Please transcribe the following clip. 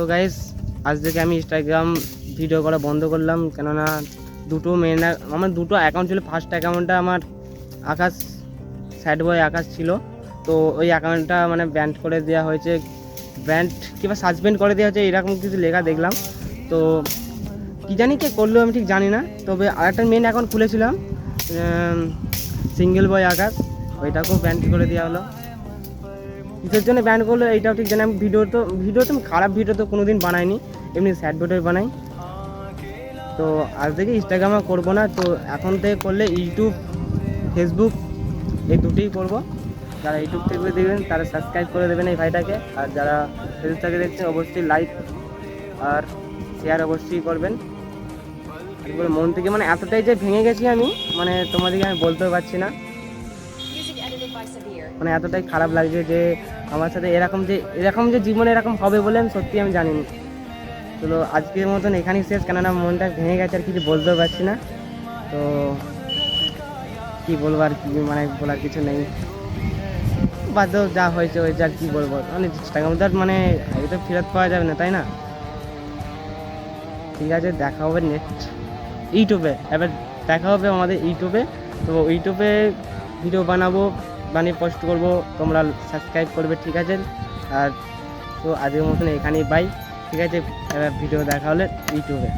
So guys আজ থেকে আমি ইনস্টাগ্রাম ভিডিও করা বন্ধ করলাম, কেননা দুটো মেন আমার দুটো অ্যাকাউন্ট ছিল। ফার্স্ট অ্যাকাউন্টটা আমার আকাশ স্যাড বয় আকাশ ছিল। তো ওই অ্যাকাউন্টটা মানে ব্যান্ড করে দেওয়া হয়েছে। ব্যান্ড কিংবা সাসপেন্ড করে দেওয়া হয়েছে, এরকম কিছু লেখা দেখলাম। তো কী জানি কে করল আমি ঠিক জানি না। তবে আরেকটা মেন অ্যাকাউন্ট খুলেছিলাম সিঙ্গেল বয় আকাশ। ওইটাকেও ব্যান্ড করে দেওয়া হলো। কিসের জন্য ব্যান করল, এইটাও ঠিক জানি আমি ভিডিও তো ভিডিও তো খারাপ ভিডিও তো কোনো দিন বানাইনি। এমনি স্যাড ভিডিও বানাই। তো আজ থেকে ইনস্টাগ্রামে করব না। তো এখন থেকে করলে ইউটিউব ফেসবুক এই দুটোই করব। যারা ইউটিউব থেকে দেখবেন, তারা সাবস্ক্রাইব করে দেবেন এই ভাইটাকে। আর যারা ফেসবুক থেকে দেখছেন, অবশ্যই লাইক আর শেয়ার অবশ্যই করবেন। মন থেকে মানে এতটাই যে ভেঙে গেছি আমি মানে তোমাদেরকে আমি বলতেও পারছি না। মানে এতটাই খারাপ লাগছে যে আমার সাথে এরকম যে এরকম যে জীবনে এরকম হবে বলে আমি সত্যি আমি জানিনি। তো আজকের মতন এখানেই শেষ। কেননা মনটা ভেঙে গেছে আর কিছু বলতেও পারছি না। তো কি বলব আর কি মানে বলার কিছু নেই। বাধ্য যা হয়েছে হয়েছে, আর কি বলব? মানে টাকা মধ্যে মানে তো ফেরত পাওয়া যাবে না, তাই না? ঠিক আছে, দেখা হবে নেক্সট ইউটিউবে। এবার দেখা হবে আমাদের ইউটিউবে। তো ইউটিউবে ভিডিও বানাবো। বানিয়ে পোস্ট করব, তোমরা সাবস্ক্রাইব করবে, ঠিক আছে? আর তো আজকের মতন এখানেই বাই ঠিক আছে? ভিডিও দেখা হলে ইউটিউবে